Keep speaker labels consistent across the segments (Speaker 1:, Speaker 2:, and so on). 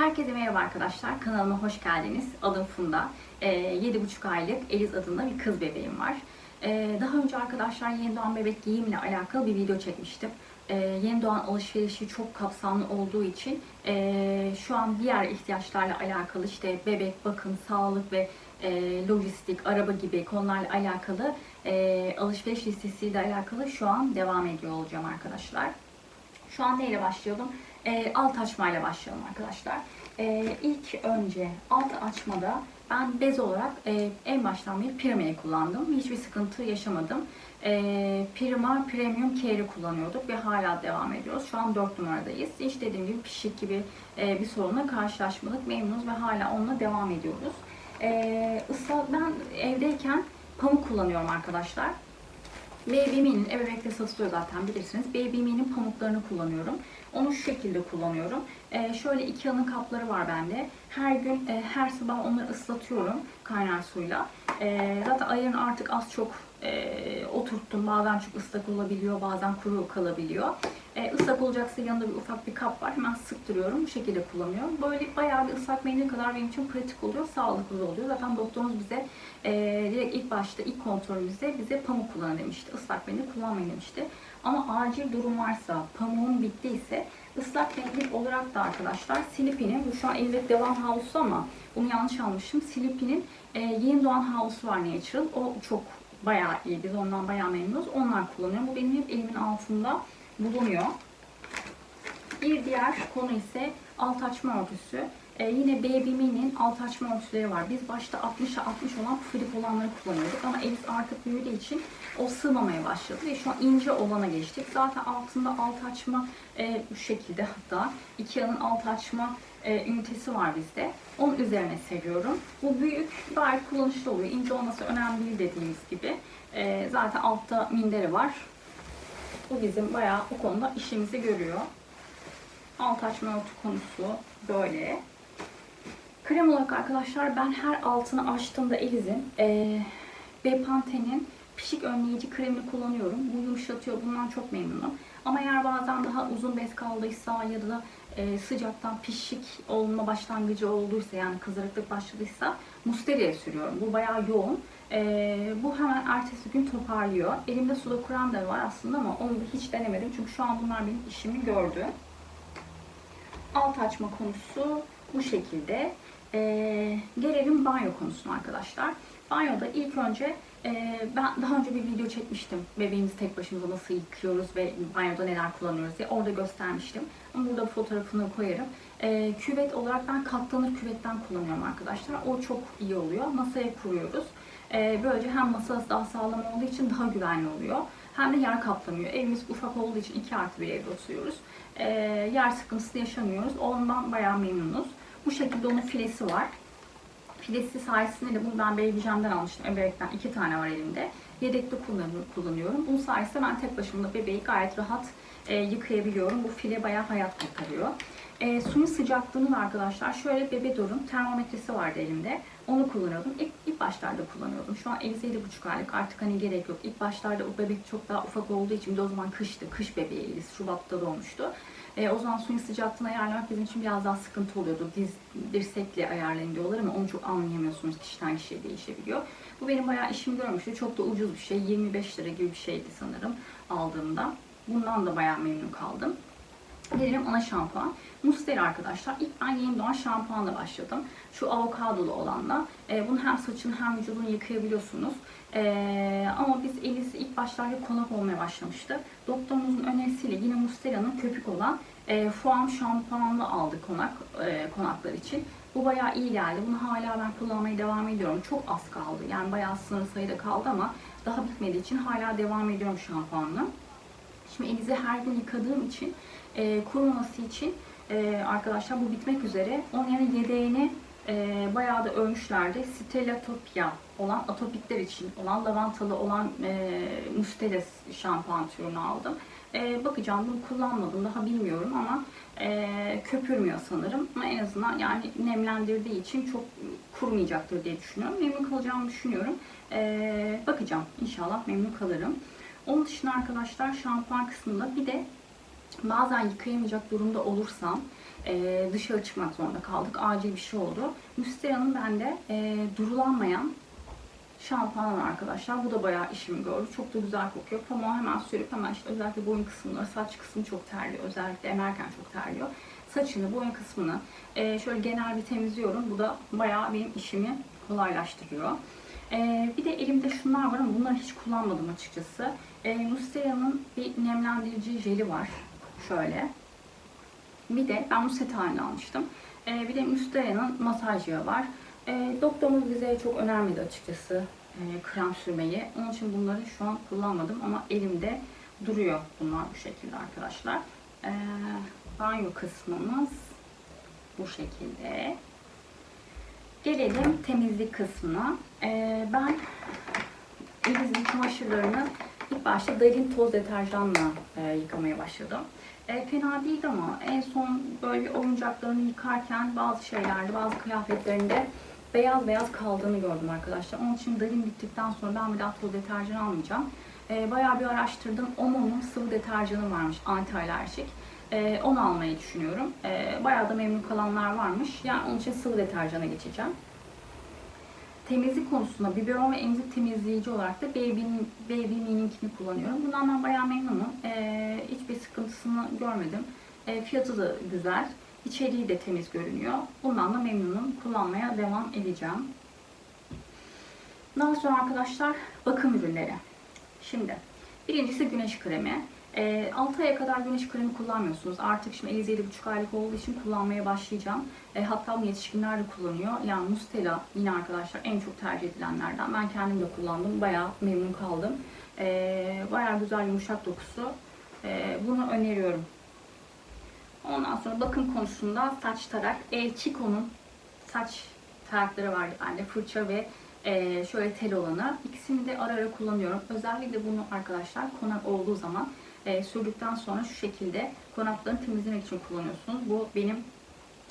Speaker 1: Herkese merhaba arkadaşlar. Kanalıma hoş geldiniz. Adım Funda. Ee, 7,5 aylık Eliz adında bir kız bebeğim var. Ee, daha önce arkadaşlar yeni doğan bebek giyimle alakalı bir video çekmiştim. Ee, yeni doğan alışverişi çok kapsamlı olduğu için ee, şu an diğer ihtiyaçlarla alakalı işte bebek, bakım, sağlık ve e, lojistik, araba gibi konularla alakalı e, alışveriş listesiyle alakalı şu an devam ediyor olacağım arkadaşlar. Şu an neyle başlayalım? E, alt açmayla başlayalım arkadaşlar. E, ilk önce alt açmada ben bez olarak e, en baştan beri Prime'yi kullandım. Hiçbir sıkıntı yaşamadım. E, Prima Premium Care'i kullanıyorduk ve hala devam ediyoruz. Şu an 4 numaradayız. Hiç dediğim gibi pişik gibi e, bir sorunla karşılaşmadık. Memnunuz ve hala onunla devam ediyoruz. E, ısla, ben evdeyken pamuk kullanıyorum arkadaşlar. Baby Me'nin ebebekte satılıyor zaten bilirsiniz. Baby Me'nin pamuklarını kullanıyorum. Onu şu şekilde kullanıyorum. Ee, şöyle iki yanın kapları var bende. Her gün, e, her sabah onları ıslatıyorum kaynar suyla. Ee, zaten ayarını artık az çok e, oturttum. Bazen çok ıslak olabiliyor, bazen kuru kalabiliyor. E, ıslak olacaksa yanında bir ufak bir kap var. Hemen sıktırıyorum. Bu şekilde kullanıyorum. Böyle bayağı bir ıslak mendil kadar benim için pratik oluyor. Sağlıklı oluyor. Zaten doktorumuz bize e, direkt ilk başta, ilk kontrolümüzde bize pamuk kullanın demişti. Islak mendil kullanmayın demişti. Ama acil durum varsa, pamuğun bittiyse ıslak mendil olarak da arkadaşlar Silipi'nin, bu şu an elimde devam havlusu ama bunu yanlış almışım. Silipi'nin e, yeni doğan havlusu var Natural. O çok bayağı iyi. Biz ondan bayağı memnunuz. Onlar kullanıyorum. Bu benim hep elimin altında bulunuyor. Bir diğer konu ise alt açma örtüsü. Ee, yine Baby alt açma örtüleri var. Biz başta 60'a 60 olan pufrik olanları kullanıyorduk ama Elis artık büyüdüğü için o sığmamaya başladı ve şu an ince olana geçtik. Zaten altında alt açma e, bu şekilde hatta Ikea'nın alt açma e, ünitesi var bizde. Onun üzerine seriyorum. Bu büyük gayet kullanışlı oluyor. İnce olması önemli dediğimiz gibi. E, zaten altta minderi var. Bu bizim bayağı o konuda işimizi görüyor. Alt açma örtü konusu böyle. Krem olarak arkadaşlar ben her altını açtığımda Eliz'in e, Bepantene'in pişik önleyici kremini kullanıyorum. Bu yumuşatıyor. Bundan çok memnunum. Ama eğer bazen daha uzun bez kaldıysa ya da e, sıcaktan pişik olma başlangıcı olduysa yani kızarıklık başladıysa Musteria'ya sürüyorum. Bu bayağı yoğun. E, bu hemen ertesi gün toparlıyor. Elimde suda kuran da var aslında ama onu da hiç denemedim. Çünkü şu an bunlar benim işimi gördü. Alt açma konusu bu şekilde. Ee, gelelim banyo konusuna arkadaşlar. Banyoda ilk önce e, ben daha önce bir video çekmiştim. Bebeğimizi tek başımıza nasıl yıkıyoruz ve banyoda neler kullanıyoruz diye. Orada göstermiştim. Ama burada fotoğrafını koyarım. E, küvet olarak ben katlanır küvetten kullanıyorum arkadaşlar. O çok iyi oluyor. Masaya kuruyoruz. E, böylece hem masası daha sağlam olduğu için daha güvenli oluyor. Hem de yer kaplamıyor. Evimiz ufak olduğu için 2 artı bir evde oturuyoruz. E, yer sıkıntısı yaşamıyoruz. Ondan bayağı memnunuz. Bu şekilde onun filesi var. Filesi sayesinde de bunu ben Baby almıştım. Eberekten iki tane var elimde. Yedekte kullanıyorum. Bunun sayesinde ben tek başıma bebeği gayet rahat e, yıkayabiliyorum. Bu file bayağı hayat kurtarıyor. E, suyun sıcaklığını da arkadaşlar şöyle bebe durun termometresi vardı elimde. Onu kullanıyordum. İlk, ilk başlarda kullanıyordum. Şu an Elize 7,5 aylık artık hani gerek yok. İlk başlarda o bebek çok daha ufak olduğu için bir de o zaman kıştı. Kış bebeği Eliz. Şubat'ta doğmuştu. E, o zaman suyun sıcaklığını ayarlamak bizim için biraz daha sıkıntı oluyordu. Diz, dirsekle ayarlayın diyorlar ama onu çok anlayamıyorsunuz. Kişiden kişiye değişebiliyor. Bu benim bayağı işimi görmüştü. Çok da ucuz bir şey. 25 lira gibi bir şeydi sanırım aldığımda. Bundan da bayağı memnun kaldım. Gelelim ana şampuan. Musteri arkadaşlar. İlk ben yeni doğan şampuanla başladım. Şu avokadolu olanla. E, bunu hem saçını hem vücudunu yıkayabiliyorsunuz. E, ama biz Elis ilk başlarda konak olmaya başlamıştı. Doktorumuzun önerisiyle yine Musteria'nın köpük olan e, foam şampuanlı aldık konak e, konaklar için. Bu bayağı iyi geldi. Bunu hala ben kullanmaya devam ediyorum. Çok az kaldı. Yani bayağı sınırlı sayıda kaldı ama daha bitmediği için hala devam ediyorum şampuanla. Şimdi Eliz'i her gün yıkadığım için e, kuruması için e, arkadaşlar bu bitmek üzere. Onun yerine yedeğini e, bayağı da övmüşlerdi. Stellatopia olan atopikler için olan lavantalı olan e, Musteles şampuan türünü aldım. E, bakacağım bunu kullanmadım daha bilmiyorum ama e, köpürmüyor sanırım. Ama en azından yani nemlendirdiği için çok kurumayacaktır diye düşünüyorum. Memnun kalacağımı düşünüyorum. E, bakacağım inşallah memnun kalırım. Onun dışında arkadaşlar şampuan kısmında bir de bazen yıkayamayacak durumda olursam e, dışarı çıkmak zorunda kaldık. Acil bir şey oldu. Müstera'nın bende e, durulanmayan şampuan var arkadaşlar. Bu da bayağı işimi gördü. Çok da güzel kokuyor. Pamuğu hemen sürüp hemen işte özellikle boyun kısımları, saç kısmı çok terliyor. Özellikle emerken çok terliyor. Saçını, boyun kısmını e, şöyle genel bir temizliyorum. Bu da bayağı benim işimi kolaylaştırıyor. E, bir de elimde şunlar var ama bunları hiç kullanmadım açıkçası. E, Nustera'nın bir nemlendirici jeli var. Şöyle. Bir de ben bu set halinde almıştım. E, bir de Nustera'nın masaj yağı var. E, doktorumuz bize çok önermedi açıkçası e, krem sürmeyi. Onun için bunları şu an kullanmadım ama elimde duruyor bunlar bu şekilde arkadaşlar. E, banyo kısmımız bu şekilde. Gelelim temizlik kısmına. E, ben elinizin çamaşırlarını ilk başta Darin toz deterjanla e, yıkamaya başladım. E, fena değildi ama en son böyle oyuncaklarını yıkarken bazı şeylerde, bazı kıyafetlerinde beyaz beyaz kaldığını gördüm arkadaşlar. Onun için Darin bittikten sonra ben bir daha toz deterjan almayacağım. E, bayağı bir araştırdım. Omo'nun sıvı deterjanı varmış anti alerjik. E, onu almayı düşünüyorum. E, bayağı da memnun kalanlar varmış. Yani onun için sıvı deterjana geçeceğim. Temizlik konusunda biberon ve emzik temizleyici olarak da Baby'nin Baby Me'ninkini kullanıyorum. Bundan ben bayağı memnunum. Ee, hiçbir sıkıntısını görmedim. Ee, fiyatı da güzel. İçeriği de temiz görünüyor. Bundan da memnunum. Kullanmaya devam edeceğim. Daha sonra arkadaşlar bakım ürünleri. Şimdi birincisi güneş kremi. E, 6 aya kadar güneş kremi kullanmıyorsunuz. Artık şimdi Elize 7,5 aylık olduğu için kullanmaya başlayacağım. E, hatta bunu yetişkinler de kullanıyor. Yani Mustela yine arkadaşlar en çok tercih edilenlerden. Ben kendim de kullandım. Bayağı memnun kaldım. E, bayağı güzel yumuşak dokusu. E, bunu öneriyorum. Ondan sonra bakım konusunda saç tarak. El Chico'nun saç tarakları var bende. Fırça ve e, şöyle tel olanı. İkisini de ara ara kullanıyorum. Özellikle bunu arkadaşlar konak olduğu zaman e, sürdükten sonra şu şekilde konaklarını temizlemek için kullanıyorsunuz. Bu benim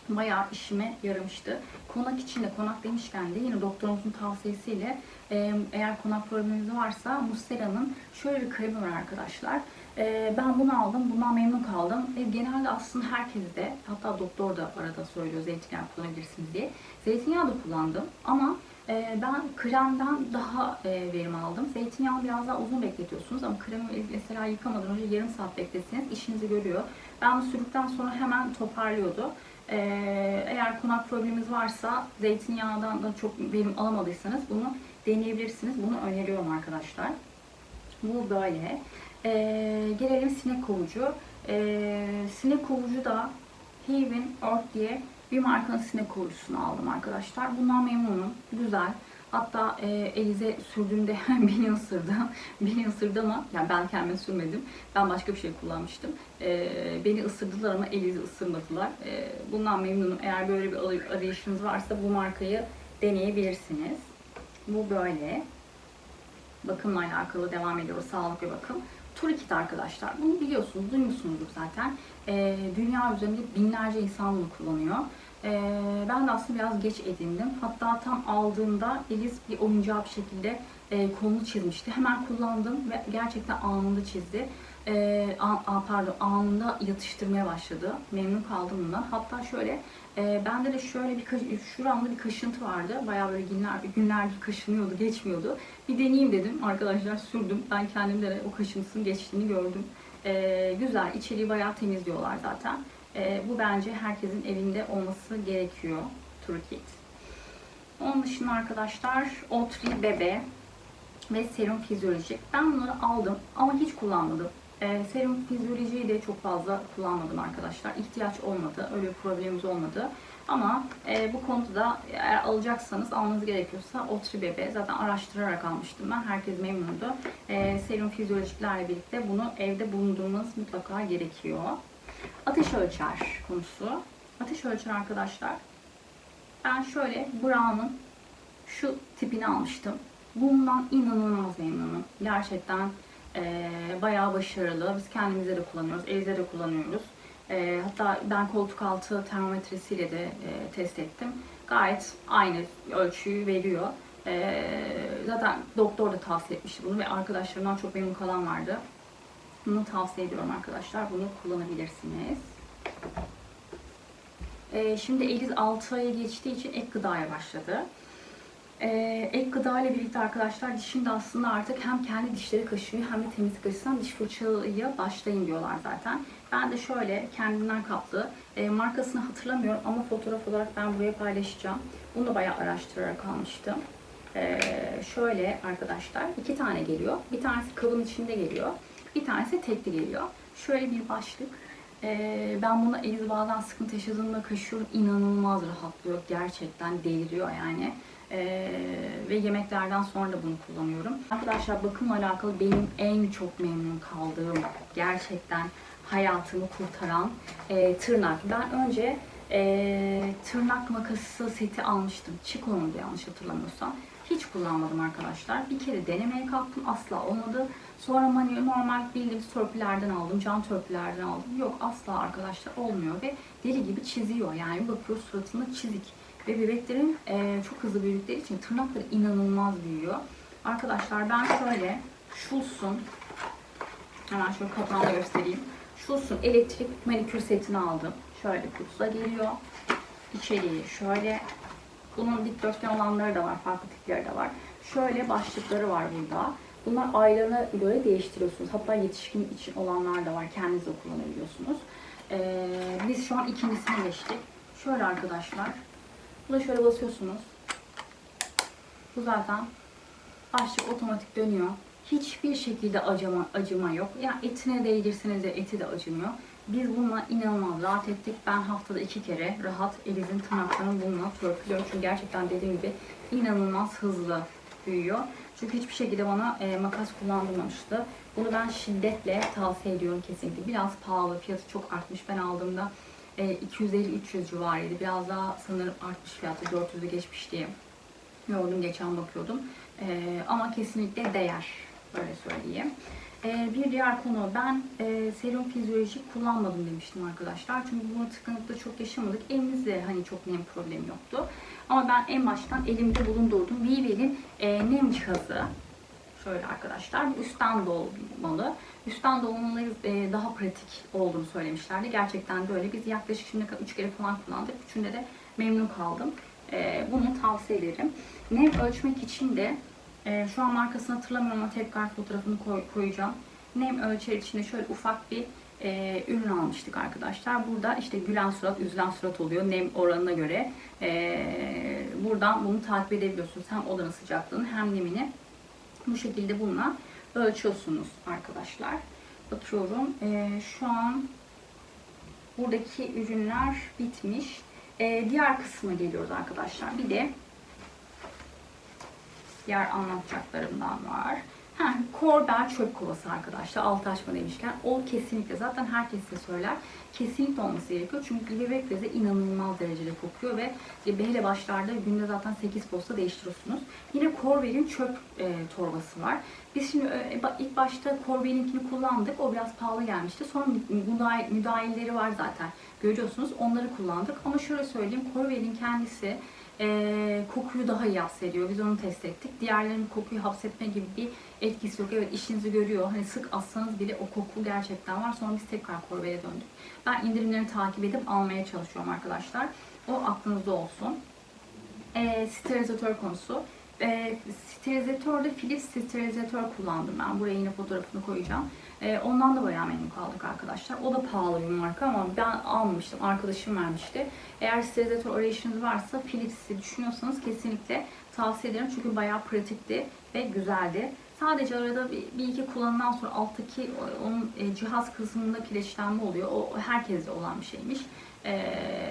Speaker 1: bayağı işime yaramıştı. Konak için de konak demişken de yine doktorumuzun tavsiyesiyle e, eğer konak probleminiz varsa Mustera'nın şöyle bir kremi var arkadaşlar. E, ben bunu aldım. Bundan memnun kaldım. E, genelde aslında herkes de hatta doktor da arada söylüyor zeytinyağı kullanabilirsiniz diye. Zeytinyağı da kullandım ama e, ben kremden daha e, verim aldım. Zeytinyağını biraz daha uzun bekletiyorsunuz ama kremi mesela yıkamadan önce yarım saat bekletseniz işinizi görüyor. Ben bu sürdükten sonra hemen toparlıyordu. E, eğer konak probleminiz varsa zeytinyağından da çok verim alamadıysanız bunu deneyebilirsiniz. Bunu öneriyorum arkadaşlar. Bu böyle. E, gelelim sinek kovucu. E, sinek kovucu da Haven Earth diye bir markanın sinek kovucusunu aldım arkadaşlar. Bundan memnunum. Güzel. Hatta e, Elize sürdüğümde beni ısırdı. beni ısırdı ama yani ben kendime sürmedim. Ben başka bir şey kullanmıştım. E, beni ısırdılar ama Elize ısırmadılar. E, bundan memnunum. Eğer böyle bir arayışınız varsa bu markayı deneyebilirsiniz. Bu böyle. Bakımla alakalı devam ediyoruz. Sağlık ve bakım. Turikit arkadaşlar. Bunu biliyorsunuz, duymuşsunuzdur zaten. E, dünya üzerinde binlerce insan bunu kullanıyor. E, ben de aslında biraz geç edindim. Hatta tam aldığımda Eliz bir oyuncağı bir şekilde e, kolunu çizmişti. Hemen kullandım ve gerçekten anında çizdi. E, a, pardon anında yatıştırmaya başladı. Memnun kaldım bundan. Hatta şöyle e, bende de şöyle bir şuramda bir kaşıntı vardı. Bayağı böyle günler günlerdir kaşınıyordu, geçmiyordu. Bir deneyeyim dedim arkadaşlar sürdüm. Ben kendimde de o kaşıntısının geçtiğini gördüm. E, güzel, içeriği bayağı temizliyorlar zaten. E, bu bence herkesin evinde olması gerekiyor. Turkit. Onun dışında arkadaşlar Otri Bebe ve Serum Fizyolojik. Ben bunları aldım ama hiç kullanmadım. E, serum fizyolojiyi de çok fazla kullanmadım arkadaşlar. İhtiyaç olmadı. Öyle bir problemimiz olmadı. Ama e, bu konuda da eğer alacaksanız almanız gerekiyorsa Otri Bebe. Zaten araştırarak almıştım ben. Herkes memnundu. E, serum fizyolojiklerle birlikte bunu evde bulundurmanız mutlaka gerekiyor. Ateş ölçer konusu. Ateş ölçer arkadaşlar. Ben şöyle Brown'un şu tipini almıştım. Bundan inanılmaz memnunum. Gerçekten e, bayağı başarılı. Biz kendimize de kullanıyoruz. Evde de kullanıyoruz. E, hatta ben koltuk altı termometresiyle de e, test ettim. Gayet aynı ölçüyü veriyor. E, zaten doktor da tavsiye etmişti bunu ve arkadaşlarımdan çok memnun kalan vardı. Bunu tavsiye ediyorum arkadaşlar. Bunu kullanabilirsiniz. Ee, şimdi Eliz 6 aya geçtiği için ek gıdaya başladı. Ee, ek gıda ile birlikte arkadaşlar dişinde aslında artık hem kendi dişleri kaşıyor hem de temizlik açısından diş fırçaya başlayın diyorlar zaten. Ben de şöyle kendinden kaplı e, markasını hatırlamıyorum ama fotoğraf olarak ben buraya paylaşacağım. Bunu da bayağı araştırarak almıştım. Ee, şöyle arkadaşlar iki tane geliyor. Bir tanesi kabın içinde geliyor. Bir tanesi tekli geliyor. Şöyle bir başlık. Ee, ben bunu Eliz bazen sıkıntı yaşadığımda kaşıyorum. İnanılmaz rahatlıyor. Gerçekten deliriyor yani. Ee, ve yemeklerden sonra da bunu kullanıyorum. Arkadaşlar bakımla alakalı benim en çok memnun kaldığım gerçekten hayatımı kurtaran e, tırnak. Ben önce e, tırnak makası seti almıştım. Chico'nun yanlış hatırlamıyorsam. Hiç kullanmadım arkadaşlar. Bir kere denemeye kalktım. Asla olmadı. Sonra manuel normal bildiğimiz törpülerden aldım. Cam törpülerden aldım. Yok asla arkadaşlar olmuyor ve deli gibi çiziyor. Yani bakıyor suratında çizik. Ve bebeklerin e, çok hızlı büyüdükleri için tırnakları inanılmaz büyüyor. Arkadaşlar ben şöyle Schultz'un hemen şöyle kapağını göstereyim. Schultz'un elektrik manikür setini aldım. Şöyle kutuda geliyor. İçeriği şöyle. Bunun dikdörtgen olanları da var. Farklı tipleri de var. Şöyle başlıkları var burada. Bunlar aylana göre değiştiriyorsunuz. Hatta yetişkin için olanlar da var. Kendiniz de kullanabiliyorsunuz. Ee, biz şu an ikincisine geçtik. Şöyle arkadaşlar. Buna şöyle basıyorsunuz. Bu zaten başlık otomatik dönüyor. Hiçbir şekilde acıma, acıma yok. Yani etine değdirseniz de eti de acımıyor. Biz bununla inanılmaz rahat ettik. Ben haftada iki kere rahat Eliz'in tırnaklarını bununla törpülüyorum. Çünkü gerçekten dediğim gibi inanılmaz hızlı büyüyor. Çünkü hiçbir şekilde bana e, makas kullandırmamıştı. Bunu ben şiddetle tavsiye ediyorum kesinlikle. Biraz pahalı, fiyatı çok artmış. Ben aldığımda e, 250-300 civarıydı. Biraz daha sanırım artmış fiyatı, 400'ü geçmiş diye gördüm, geçen bakıyordum. E, ama kesinlikle değer, böyle söyleyeyim. E, bir diğer konu, ben e, serum fizyolojik kullanmadım demiştim arkadaşlar. Çünkü bunu tıkanıkta çok yaşamadık. Elimizde hani çok nem problemi yoktu. Ama ben en baştan elimde bulundurdum. Vivel'in e, nem cihazı. Şöyle arkadaşlar, üstten dolmalı. Üstten dolmaları e, daha pratik olduğunu söylemişlerdi. Gerçekten de öyle. Biz yaklaşık şimdi 3 kere falan kullandık. Üçünde de memnun kaldım. E, bunu tavsiye ederim. Nem ölçmek için de e, şu an markasını hatırlamıyorum ama tekrar fotoğrafını koy, koyacağım. Nem ölçer içinde şöyle ufak bir e, ürün almıştık arkadaşlar. Burada işte gülen surat, üzülen surat oluyor nem oranına göre. E, buradan bunu takip edebiliyorsunuz. Hem odanın sıcaklığını hem nemini. Bu şekilde bununla ölçüyorsunuz arkadaşlar. Bakıyorum. E, şu an buradaki ürünler bitmiş. E, diğer kısma geliyoruz arkadaşlar. Bir de diğer anlatacaklarımdan var. Ha, Korbel çöp kovası arkadaşlar. Altı açma demişken o kesinlikle zaten herkes de söyler. Kesinlikle olması gerekiyor. Çünkü bebek bezi inanılmaz derecede kokuyor ve hele başlarda günde zaten 8 posta değiştiriyorsunuz. Yine Korbel'in çöp e, torbası var. Biz şimdi e, ilk başta Korbel'inkini kullandık. O biraz pahalı gelmişti. Sonra müdahil, müdahilleri var zaten. Görüyorsunuz. Onları kullandık. Ama şöyle söyleyeyim. Korbel'in kendisi e, kokuyu daha iyi hapsediyor. Biz onu test ettik. Diğerlerinin kokuyu hapsetme gibi bir etkisi yok. Evet işinizi görüyor. Hani sık assanız bile o koku gerçekten var. Sonra biz tekrar Korbel'e döndük. Ben indirimlerini takip edip almaya çalışıyorum arkadaşlar. O aklınızda olsun. E, sterilizatör konusu. E, sterilizatörde Philips sterilizatör kullandım ben. Buraya yine fotoğrafını koyacağım. E, ondan da bayağı memnun kaldık arkadaşlar. O da pahalı bir marka ama ben almamıştım. Arkadaşım vermişti. Eğer sterilizatör arayışınız varsa Philips'i düşünüyorsanız kesinlikle tavsiye ederim. Çünkü bayağı pratikti ve güzeldi. Sadece arada bir, bir iki kullanımdan sonra alttaki onun e, cihaz kısmında kireçlenme oluyor. O herkeste olan bir şeymiş. E,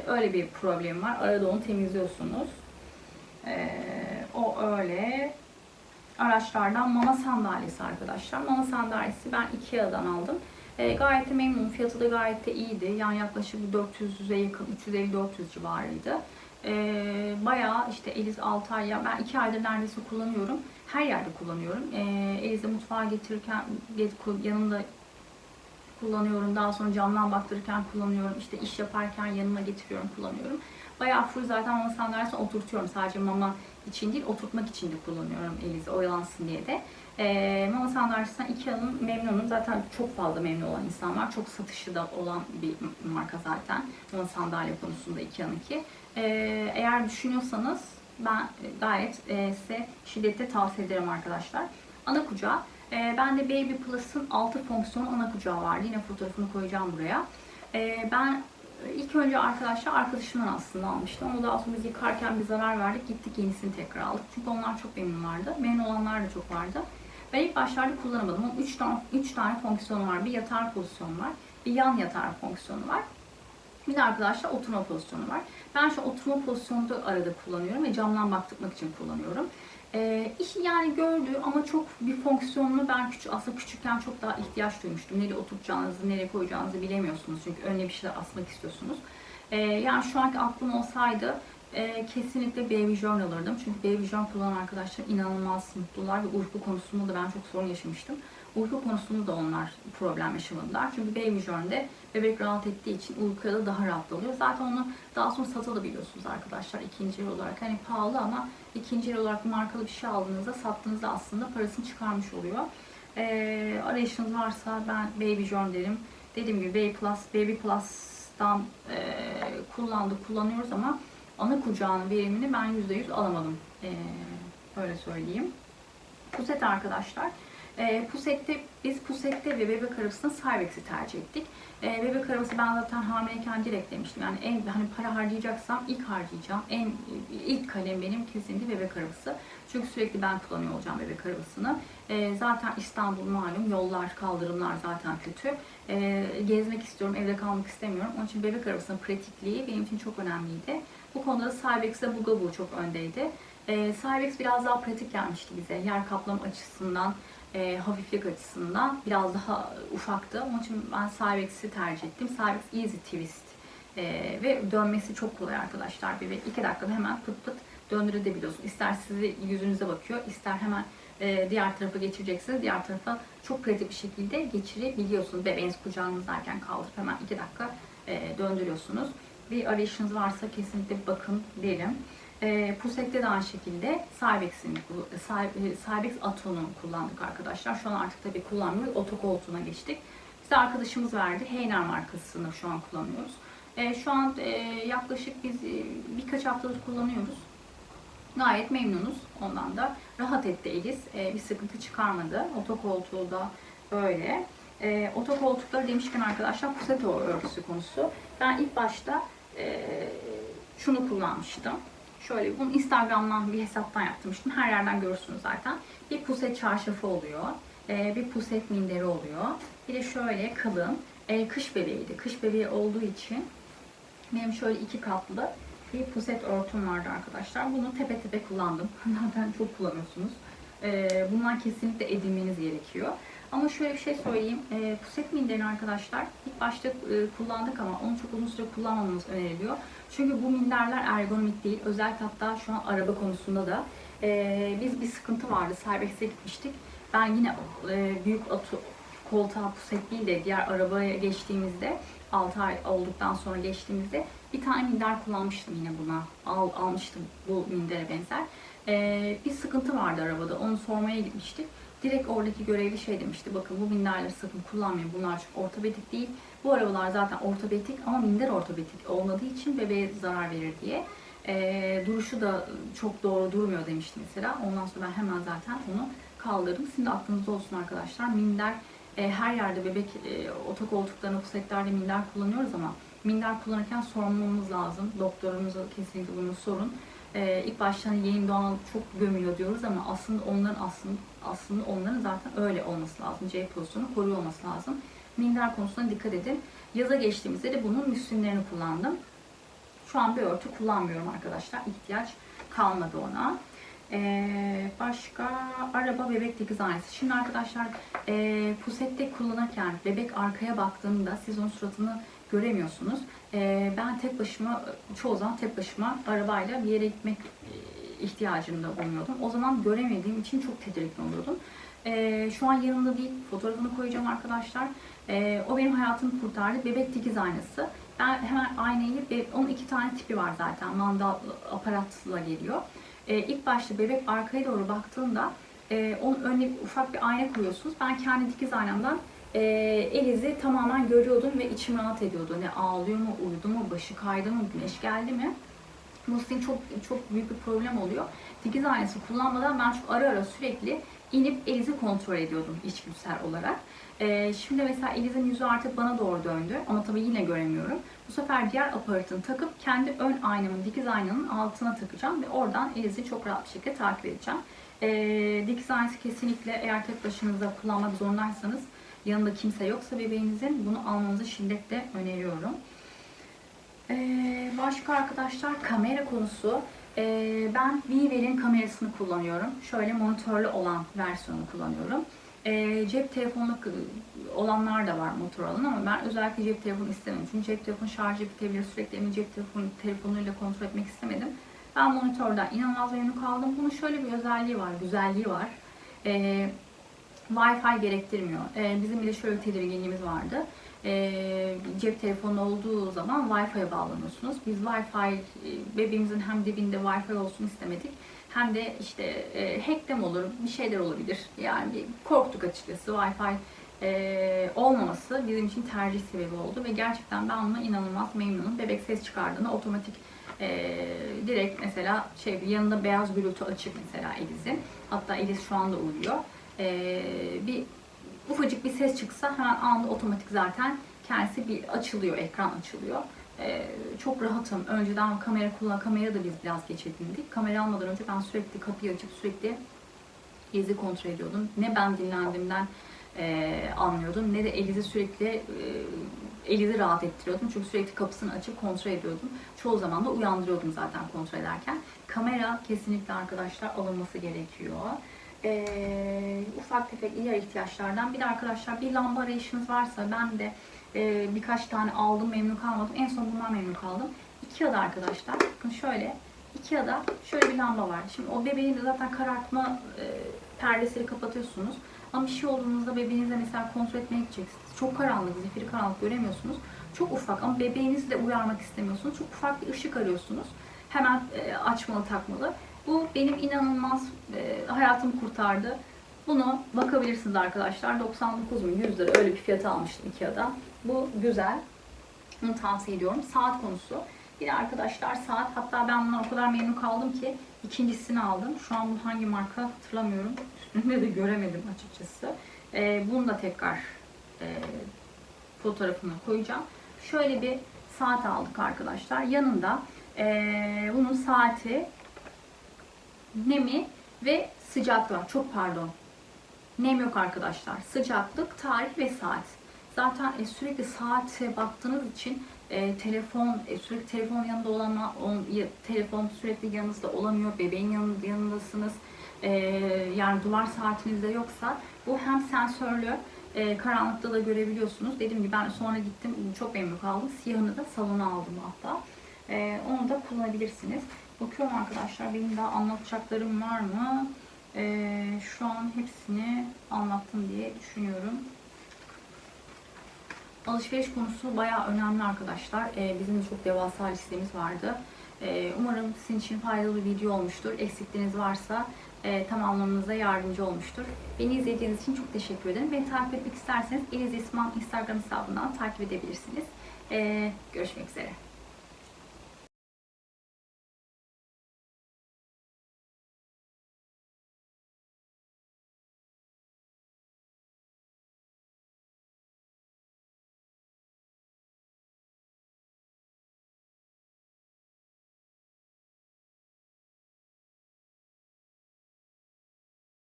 Speaker 1: öyle bir problem var. Arada onu temizliyorsunuz. E, o öyle. Araçlardan mama sandalyesi arkadaşlar. Mama sandalyesi ben Ikea'dan aldım. E, gayet de memnunum. Fiyatı da gayet de iyiydi. Yani yaklaşık 400'e yakın, 350-400 civarıydı. E, bayağı işte Eliz 6 ay ya ben 2 aydır neredeyse kullanıyorum. Her yerde kullanıyorum. E, Eliz'e mutfağa getirirken yanımda kullanıyorum. Daha sonra camdan baktırırken kullanıyorum. İşte iş yaparken yanıma getiriyorum, kullanıyorum. Bayağı full zaten mama sandalyesine oturtuyorum. Sadece mama için değil, oturtmak için de kullanıyorum Elize oyalansın diye de. Ee, mama sandalyesinden Ikea'nın memnunum. Zaten çok fazla memnun olan insan var. Çok satışı da olan bir marka zaten. Mama sandalye konusunda Ikea'nınki. Ee, eğer düşünüyorsanız ben gayet e, size şiddetle tavsiye ederim arkadaşlar. Ana kucağı. E, ben de Baby Plus'ın 6 fonksiyonu ana kucağı vardı. Yine fotoğrafını koyacağım buraya. E, ben ilk önce arkadaşlar arkadaşımdan aslında almıştım. Daha sonra biz yıkarken bir zarar verdik. Gittik yenisini tekrar aldık. Çünkü onlar çok memnunlardı. Memnun olanlar da çok vardı. Ben ilk başlarda kullanamadım ama 3 tane, 3 tane fonksiyonu var. Bir yatar pozisyonu var. Bir yan yatar fonksiyonu var. Bir de arkadaşlar oturma pozisyonu var. Ben şu oturma pozisyonunu da arada kullanıyorum ve camdan baktırmak için kullanıyorum. Ee, işi yani gördüğü ama çok bir fonksiyonunu ben küçük, aslında küçükken çok daha ihtiyaç duymuştum. Nereye oturacağınızı, nereye koyacağınızı bilemiyorsunuz. Çünkü önüne bir şeyler asmak istiyorsunuz. Ee, yani şu anki aklım olsaydı e, kesinlikle Baby Journal alırdım. Çünkü Baby Journal kullanan arkadaşlar inanılmaz mutlular ve uyku konusunda da ben çok sorun yaşamıştım. Uyku konusunda da onlar problem yaşamadılar. Çünkü Baby Journal'de bebek rahat ettiği için uykuya da daha rahat oluyor. Zaten onu daha sonra satabiliyorsunuz arkadaşlar ikinci el olarak. Hani pahalı ama ikinci el olarak markalı bir şey aldığınızda sattığınızda aslında parasını çıkarmış oluyor. Ee, arayışınız varsa ben Baby Journal derim. Dediğim gibi Baby Plus, Baby Plus'tan e, kullandık, kullanıyoruz ama ana kucağının verimini ben %100 alamadım. Ee, öyle söyleyeyim. Puset arkadaşlar. E, Puset'te, biz Puset'te ve bebek arabasında Cybex'i tercih ettik. E, bebek arabası ben zaten hamileyken direkt demiştim. Yani en hani para harcayacaksam ilk harcayacağım. En ilk kalem benim kesinlikle bebek arabası. Çünkü sürekli ben kullanıyor olacağım bebek arabasını. E, zaten İstanbul malum yollar, kaldırımlar zaten kötü. Gezmek istiyorum, evde kalmak istemiyorum. Onun için bebek arabasının pratikliği benim için çok önemliydi. Bu konuda da Cybex'de Bugaboo çok öndeydi. E, Cybex biraz daha pratik gelmişti bize. Yer kaplama açısından, e, hafiflik açısından biraz daha ufaktı. Onun için ben Cybex'i tercih ettim. Cybex Easy Twist e, ve dönmesi çok kolay arkadaşlar. Bir, iki dakikada hemen pıt pıt döndürebiliyorsunuz. İster sizi yüzünüze bakıyor, ister hemen e, diğer tarafa geçireceksiniz. Diğer tarafa çok pratik bir şekilde geçirebiliyorsunuz. Bebeğiniz kucağınızdayken kaldırıp hemen iki dakika e, döndürüyorsunuz. Bir arayışınız varsa kesinlikle bakın derim. E, Puset'te de aynı şekilde Cybex'in, Cybex Aton'u kullandık arkadaşlar. Şu an artık tabii kullanmıyoruz. Oto koltuğuna geçtik. Bize arkadaşımız verdi. Heyner markasını şu an kullanıyoruz. E, şu an e, yaklaşık biz e, birkaç haftadır kullanıyoruz. Gayet memnunuz ondan da. Rahat etti Elis. E, bir sıkıntı çıkarmadı. Oto koltuğu da böyle. E, oto demişken arkadaşlar puset örtüsü konusu. Ben ilk başta e, şunu kullanmıştım. Şöyle bunu Instagram'dan bir hesaptan yaptırmıştım. Her yerden görürsünüz zaten. Bir puset çarşafı oluyor. E, bir puset minderi oluyor. Bir de şöyle kalın. E, kış bebeğiydi. Kış bebeği olduğu için benim şöyle iki katlı bir puset örtüm vardı arkadaşlar. Bunu tepe tepe kullandım. Zaten çok kullanıyorsunuz. E, bundan kesinlikle edinmeniz gerekiyor. Ama şöyle bir şey söyleyeyim. E, puset minderini arkadaşlar ilk başta e, kullandık ama onu çok uzun süre kullanmamamız öneriliyor. Çünkü bu minderler ergonomik değil. Özellikle hatta şu an araba konusunda da. E, biz bir sıkıntı vardı. Serbex'e gitmiştik. Ben yine e, büyük atı, koltuğa puset değil de diğer arabaya geçtiğimizde 6 ay olduktan sonra geçtiğimizde bir tane minder kullanmıştım yine buna. Al, almıştım bu mindere benzer. Ee, bir sıkıntı vardı arabada. Onu sormaya gitmiştik. Direkt oradaki görevli şey demişti. Bakın bu minderleri sakın kullanmayın. Bunlar çok ortopedik değil. Bu arabalar zaten ortopedik ama minder ortopedik olmadığı için bebeğe zarar verir diye. Ee, duruşu da çok doğru durmuyor demişti mesela. Ondan sonra ben hemen zaten onu kaldırdım. De aklınızda olsun arkadaşlar. Minder e, her yerde bebek e, otokoltuklarına, pusetlerde minder kullanıyoruz ama minder kullanırken sormamız lazım. Doktorunuza kesinlikle bunu sorun. E, ilk başta yeni doğan çok gömüyor diyoruz ama aslında onların aslında aslında onların zaten öyle olması lazım. C pozisyonu koruyor olması lazım. Minder konusuna dikkat edin. Yaza geçtiğimizde de bunun müslimlerini kullandım. Şu an bir örtü kullanmıyorum arkadaşlar. İhtiyaç kalmadı ona. Ee, başka araba bebek dikiz aynısı. Şimdi arkadaşlar e, pusette kullanırken bebek arkaya baktığında siz onun suratını göremiyorsunuz. E, ben tek başıma çoğu zaman tek başıma arabayla bir yere gitmek e, ihtiyacında bulunuyordum. O zaman göremediğim için çok tedirgin oluyordum. Ee, şu an yanımda değil. Fotoğrafını koyacağım arkadaşlar. Ee, o benim hayatımı kurtardı. Bebek dikiz aynası. Ben hemen aynayı, e, onun iki tane tipi var zaten. Mandal aparatla geliyor. Ee, ilk başta bebek arkaya doğru baktığında e, onun önüne ufak bir ayna koyuyorsunuz. Ben kendi dikiz aynamdan e, Eliz'i tamamen görüyordum ve içim rahat ediyordu. Ne ağlıyor mu, uyudu mu, başı kaydı mı, güneş geldi mi? Muslim çok çok büyük bir problem oluyor. Dikiz aynası kullanmadan ben çok ara ara sürekli inip Eliz'i kontrol ediyordum içgüdüsel olarak. Ee, şimdi mesela Eliz'in yüzü artık bana doğru döndü ama tabii yine göremiyorum. Bu sefer diğer aparatını takıp kendi ön aynamın, dikiz aynanın altına takacağım ve oradan Eliz'i çok rahat bir şekilde takip edeceğim. Ee, dikiz aynası kesinlikle eğer tek başınıza kullanmak zorundaysanız yanında kimse yoksa bebeğinizin bunu almanızı şiddetle öneriyorum. Ee, başka arkadaşlar kamera konusu. Ee, ben Vivel'in kamerasını kullanıyorum. Şöyle monitörlü olan versiyonu kullanıyorum. Ee, cep telefonu olanlar da var Motorola'nın ama ben özellikle cep telefonu istemedim. Çünkü cep telefonu şarjı bitebilir. Sürekli emin cep telefonu, telefonuyla kontrol etmek istemedim. Ben monitörden inanılmaz memnun kaldım. Bunun şöyle bir özelliği var, güzelliği var. Ee, Wi-Fi gerektirmiyor. Ee, bizim bir de şöyle bir tedirginliğimiz vardı. Ee, cep telefonu olduğu zaman Wi-Fi'ye bağlanıyorsunuz. Biz Wi-Fi e, bebeğimizin hem dibinde Wi-Fi olsun istemedik. Hem de işte e, hack de mi olur, bir şeyler olabilir. Yani bir korktuk açıkçası. Wi-Fi e, olmaması bizim için tercih sebebi oldu ve gerçekten ben buna inanılmaz memnunum. Bebek ses çıkardığında otomatik e, direkt mesela şey yanında beyaz gürültü açık mesela Eliz'in. Hatta Eliz şu anda uyuyor. E, bir ufacık bir ses çıksa hemen anında otomatik zaten kendisi bir açılıyor, ekran açılıyor. Ee, çok rahatım. Önceden kamera kullan, kamera da biz biraz geç edindik. Kamera almadan önce ben sürekli kapıyı açıp sürekli Eliz'i kontrol ediyordum. Ne ben dinlendiğimden e, anlıyordum ne de Eliz'i sürekli e, Eliz'i rahat ettiriyordum. Çünkü sürekli kapısını açıp kontrol ediyordum. Çoğu zaman da uyandırıyordum zaten kontrol ederken. Kamera kesinlikle arkadaşlar alınması gerekiyor e, ufak tefek diğer ihtiyaçlardan. Bir de arkadaşlar bir lamba arayışınız varsa ben de e, birkaç tane aldım memnun kalmadım. En son bundan memnun kaldım. Ikea'da arkadaşlar bakın şöyle Ikea'da şöyle bir lamba var. Şimdi o bebeğin de zaten karartma e, perdesini kapatıyorsunuz. Ama bir şey olduğunuzda bebeğinizle mesela kontrol etmeye gideceksiniz. Çok karanlık, zifiri karanlık göremiyorsunuz. Çok ufak ama bebeğinizi de uyarmak istemiyorsunuz. Çok ufak bir ışık arıyorsunuz. Hemen e, açmalı takmalı. Bu benim inanılmaz e, hayatımı kurtardı. Bunu bakabilirsiniz arkadaşlar. 99 mu 100 lira öyle bir fiyata almıştım Ikea'da. Bu güzel. Bunu tavsiye ediyorum. Saat konusu. De arkadaşlar saat hatta ben bundan o kadar memnun kaldım ki ikincisini aldım. Şu an bu hangi marka hatırlamıyorum. Üstünde de göremedim açıkçası. E, bunu da tekrar e, fotoğrafını koyacağım. Şöyle bir saat aldık arkadaşlar. Yanında e, bunun saati nemi ve sıcaklığı. Çok pardon. Nem yok arkadaşlar. Sıcaklık, tarih ve saat. Zaten e, sürekli saate baktığınız için e, telefon e, sürekli telefon yanında olan on, telefon sürekli yanınızda olamıyor. Bebeğin yanında, yanındasınız. E, yani duvar saatiniz de yoksa bu hem sensörlü e, karanlıkta da görebiliyorsunuz. Dediğim gibi ben sonra gittim çok memnun kaldım. Siyahını da salona aldım hatta. E, onu da kullanabilirsiniz. Bakıyorum arkadaşlar benim daha anlatacaklarım var mı? Ee, şu an hepsini anlattım diye düşünüyorum. Alışveriş konusu bayağı önemli arkadaşlar. Ee, bizim de çok devasa listemiz vardı. Ee, umarım sizin için faydalı bir video olmuştur. Eksikliğiniz varsa e, tamamlamanıza yardımcı olmuştur. Beni izlediğiniz için çok teşekkür ederim. Beni takip etmek isterseniz Eliz İsman Instagram hesabından takip edebilirsiniz. Ee, görüşmek üzere.